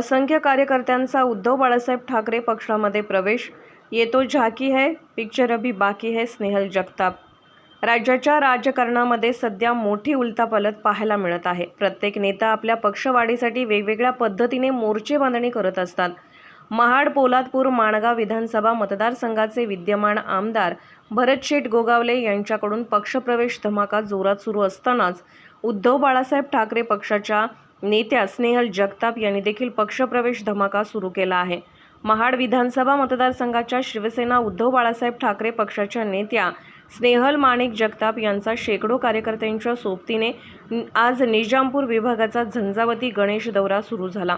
असंख्य कार्यकर्त्यांचा उद्धव बाळासाहेब ठाकरे पक्षामध्ये प्रवेश. येतो झाकी है पिक्चर अभी बाकी है स्नेहल जगताप. राज्याच्या राजकारणामध्ये सध्या मोठी उलतापालत पाहायला मिळत आहे. प्रत्येक नेता आपल्या पक्षवाढीसाठी वेगवेगळ्या पद्धतीने मोर्चे बांधणी करत असतात. महाड पोलादपूर माणगाव विधानसभा मतदारसंघाचे विद्यमान आमदार भरत शेठ गोगावले यांच्याकडून पक्षप्रवेश धमाका जोरात सुरू असतानाच उद्धव बाळासाहेब ठाकरे पक्षाच्या नेत्या स्नेहल जगताप यांनी देखील पक्षप्रवेश धमाका सुरू केला आहे. महाड विधानसभा मतदारसंघाच्या शिवसेना उद्धव बाळासाहेब ठाकरे पक्षाच्या नेत्या स्नेहल माणिक जगताप यांचा शेकडो कार्यकर्त्यांच्या सोबतीने आज निजामपूर विभागाचा झंझावती गणेश दौरा सुरू झाला.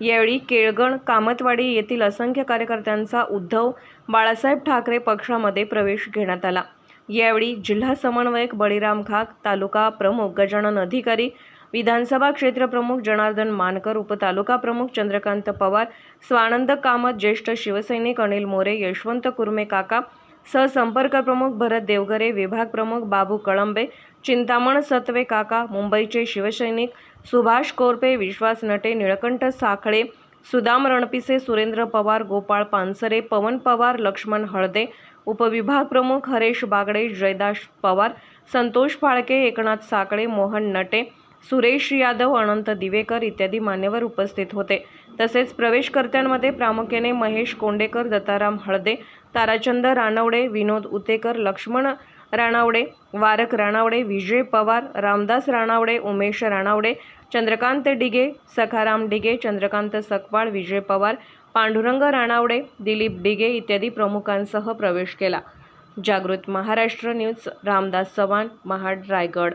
यावेळी केळगण कामतवाडी येथील असंख्य कार्यकर्त्यांचा उद्धव बाळासाहेब ठाकरे पक्षामध्ये प्रवेश घेण्यात आला. यावेळी जिल्हा समन्वयक बळीराम खाक तालुका प्रमुख गजानन अधिकारी विधानसभा क्षेत्रप्रमुख जनार्दन मानकर उपतालुका प्रमुख चंद्रकांत पवार स्वानंद कामत ज्येष्ठ शिवसैनिक अनिल मोरे यशवंत कुर्मे काका सहसंपर्क प्रमुख भरत देवगरे विभाग प्रमुख बाबू कळंबे चिंतामण सत्वे काका मुंबईचे शिवसैनिक सुभाष कोरपे विश्वास नटे निळकंठ साखळे सुदाम रणपिसे सुरेंद्र पवार गोपाळ पानसरे पवन पवार लक्ष्मण हळदे उपविभाग प्रमुख हरेश बागडे जयदास पवार संतोष फाळके एकनाथ साकळे मोहन नटे सुरेश यादव अनंत दिवेकर इत्यादी मान्यवर उपस्थित होते. तसेच प्रवेशकर्त्यांमध्ये प्रामुख्याने महेश कोंडेकर दत्ताराम हळदे ताराचंद रानवडे विनोद उतेकर लक्ष्मण राणावडे वारक राणावडे विजय पवार रामदास राणावडे उमेश राणावडे चंद्रकांत डिगे सखाराम डिगे चंद्रकांत सकपाळ विजय पवार पांडुरंग राणावडे दिलीप डिगे इत्यादी प्रमुखांसह प्रवेश केला. जागृत महाराष्ट्र न्यूज रामदास चव्हाण महाड रायगड.